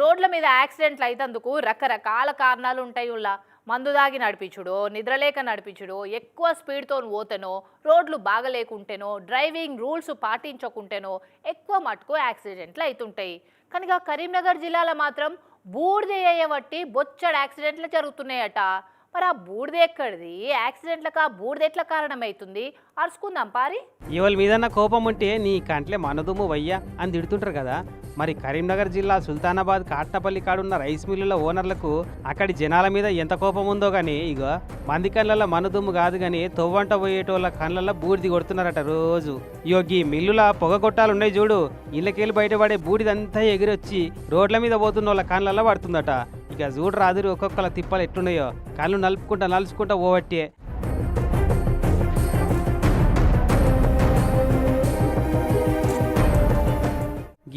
రోడ్ల మీద యాక్సిడెంట్లు అయితందుకు రకరకాల కారణాలు ఉంటాయి ఉల్లా మందు దాగి నడిపించుడో నిద్రలేక నడిపించుడో ఎక్కువ స్పీడ్తో పోతేనో రోడ్లు బాగలేకుంటేనో డ్రైవింగ్ రూల్స్ పాటించకుంటేనో ఎక్కువ మటుకు యాక్సిడెంట్లు అవుతుంటాయి కనుక కరీంనగర్ జిల్లాలో మాత్రం బూడిద బట్టి బొచ్చడి యాక్సిడెంట్లు జరుగుతున్నాయట. మరి ఆ బూడిద ఎక్కడిది? యాక్సిడెంట్లకు ఆ బూడిద ఎట్లా కారణమవుతుంది అరుచుకుందాం పారి. ఇవాళ మీదన్న కోపం ఉంటే నీ కంట్లే మనదుము వయ్యా అని తిడుతుంటారు కదా. మరి కరీంనగర్ జిల్లా సుల్తానాబాద్ కాట్నపల్లి కాడున్న రైస్ మిల్లుల ఓనర్లకు అక్కడి జనాల మీద ఎంత కోపం ఉందో కానీ ఇగో మంది కళ్ళల్లో మనదుమ్ము కాదు కానీ తొవ్వంట పోయేటోళ్ళ కళ్ళల్లో బూడిది కొడుతున్నారట రోజు. ఇగో మిల్లుల పొగ కొట్టాలు ఉన్నాయి చూడు. ఇళ్ళకెళ్ళి బయటపడే బూడిదంతా ఎగిరొచ్చి రోడ్ల మీద పోతున్న వాళ్ళ కళ్ళల్లో పడుతుందట. ఇక చూడు రాదురు ఒక్కొక్కల తిప్పలు ఎట్లున్నాయో. కళ్ళు నలుపుకుంటా నలుచుకుంటా పోవట్టే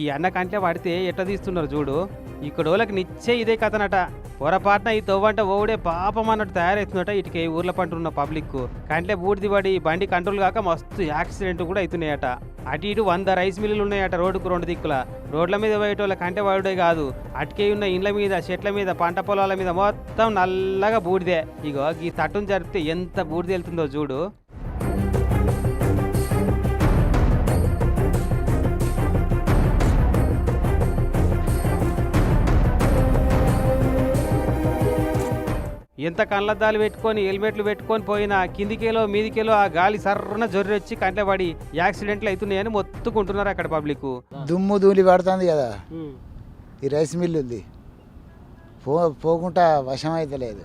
ఈ అన్న కంటే పడితే ఎట్ట తీస్తున్నారు చూడు? ఇక్కడ కొడవలకు నిచ్చే ఇదే కథనట. పొరపాటున ఈ తవ్వంట ఓడే పాపం అన్నట్టు తయారవుతుందట ఇటుకే ఊర్ల పంటున్న పబ్లిక్ కంట్లే బూడిది పడి బండి కంట్రోల్ కాక మస్తు యాక్సిడెంట్ కూడా అవుతున్నాయట అటు ఇటు వంద రైస్ మిల్లులు ఉన్నాయట రోడ్డుకు రెండు దిక్కుల. రోడ్ల మీద పోయేటోళ్ళ కంటే వాడుడే కాదు. అటుకే ఉన్న ఇండ్ల మీద చెట్ల మీద పంట పొలాల మీద మొత్తం నల్లగా బూడిదే. ఇగో ఈ తట్టును జరిపితే ఎంత బూడిద వెళ్తుందో చూడు. ఎంత కళ్ళద్దాలు పెట్టుకొని హెల్మెట్లు పెట్టుకొని పోయినా కిందికేలో మీదికేలో ఆ గాలి సర్రన జొర్రి వచ్చి కంట్లో పడి యాక్సిడెంట్లు అవుతున్నాయని మొత్తుకుంటున్నారు అక్కడ పబ్లిక్. దుమ్ము ధూళి పడుతుంది కదా. ఈ రైస్ మిల్లు ఉంది. పో పోకుండా వశం అయితే లేదు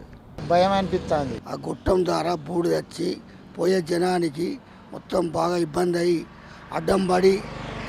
భయం అనిపిస్తుంది ఆ గుట్టం ద్వారా బూడి తెచ్చి పోయే జనానికి మొత్తం బాగా ఇబ్బంది అయ్యి అడ్డం పడి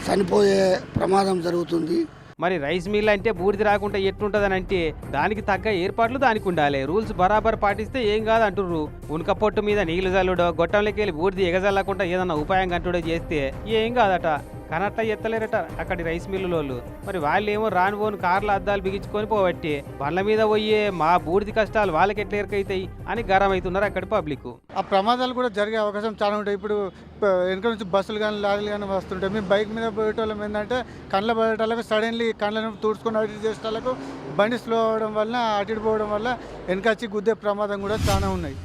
చనిపోయే ప్రమాదం జరుగుతుంది. మరి రైస్ మిల్ అంటే బూడిది రాకుండా ఎట్లుంటదని అంటే దానికి తగ్గ ఏర్పాట్లు దానికి ఉండాలి. రూల్స్ బరాబర్ పాటిస్తే ఏం కాదు అంటుర్రు ఉనక పొట్టు మీద నీళ్ళు జల్లుడో గొట్టంలోకి వెళ్ళి బూడిది ఎగజల్లకుండా ఏదన్నా ఉపాయం కంటుడో చేస్తే ఏం కాదట. కనట్ట ఎత్తలేరట అక్కడి రైస్ మిల్లులోళ్ళు. మరి వాళ్ళు ఏమో రాను పోను కార్ల అద్దాలు బిగించుకొని పోబట్టి బండ్ల మీద పోయే మా బూడిది కష్టాలు వాళ్ళకి ఎట్లా ఎరకైతాయి అని గరం అవుతున్నారు అక్కడి పబ్లిక్. ఆ ప్రమాదాలు కూడా జరిగే అవకాశం చాలా ఉంటాయి. ఇప్పుడు వెనుక వెనక నుంచి బస్సులు కానీ లారీలు కానీ వస్తుంటాయి. మేము బైక్ మీద పోయేటోళ్ళం ఏంటంటే కళ్ళ పోయేటోళ్ళకు సడన్లీ కళ్ళను తుడుచుకొని అటు చేసే చేసేటోళ్ళకు బండి స్లో అవ్వడం వల్ల అటు ఇటు పోవడం వల్ల వెనకచ్చి గుద్దే ప్రమాదం కూడా చాలా ఉన్నాయి.